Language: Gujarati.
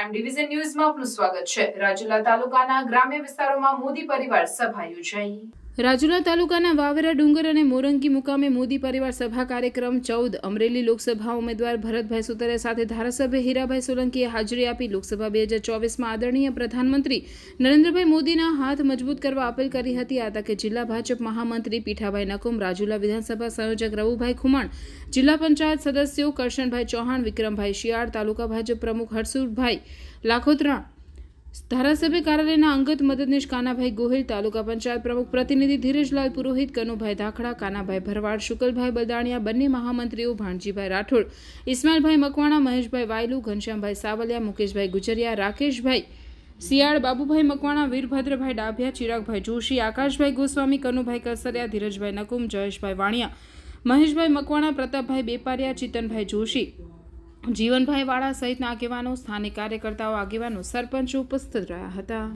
પ્રાઇમ ડિવિઝન ન્યૂઝમાં આપનું સ્વાગત છે. રાજુલા તાલુકાના ગ્રામ્ય વિસ્તારોમાં મોદી પરિવાર સભા યોજાઈ. રાજુલા તાલુકાના વાવેરા ડુંગર અને મોરંગી મુકામે મોદી પરિવાર સભા કાર્યક્રમ ચૌદ અમરેલી લોકસભા ઉમેદવાર ભરતભાઈ સુતરિયા સાથે ધારાસભ્ય હીરાભાઈ સોલંકીએ હાજરી આપી. લોકસભા બે હજાર ચોવીસમાં આદરણીય પ્રધાનમંત્રી નરેન્દ્રભાઈ મોદીના હાથ મજબૂત કરવા અપીલ કરી હતી. આ તકે જિલ્લા ભાજપ મહામંત્રી પીઠાભાઈ નકુમ, રાજુલા વિધાનસભા સંયોજક રવુભાઈ ખુમાણ, જિલ્લા પંચાયત સદસ્યો કરશનભાઈ ચૌહાણ, વિક્રમભાઈ શિયાળ, તાલુકા ભાજપ પ્રમુખ હરસુરભાઈ લાખોત્રા ધારાસભ્ય કાર્યાલયના અંગત મદદનીશ કાનાભાઈ ગોહિલ, તાલુકા પંચાયત પ્રમુખ પ્રતિનિધિ ધીરજલાલ પુરોહિત, કનુભાઈ ધાખડા, કાનાભાઈ ભરવાડ, શુકલભાઈ બલદાણિયા બંને મહામંત્રીઓ ભાણજીભાઈ રાઠોડ ઇસ્માઇલભાઈ મકવાણા, મહેશભાઈ વાયલુ, ઘનશ્યામભાઈ સાવલિયા, મુકેશભાઈ ગુજરિયા, રાકેશભાઈ શિયાળ, બાબુભાઈ મકવાણા, વીરભદ્રભાઈ ડાભિયા, ચિરાગભાઈ જોશી, આકાશભાઈ ગોસ્વામી, કનુભાઈ કસરિયા, ધીરજભાઈ નકુમ, જયેશભાઈ વાણિયા, મહેશભાઈ મકવાણા, પ્રતાપભાઈ બેપારિયા, ચિતનભાઈ જોશી જીવનભાઈ વાળા સહિતના આગેવાનો સ્થાનિક કાર્યકર્તાઓ આગેવાનો સરપંચો ઉપસ્થિત રહ્યા હતા.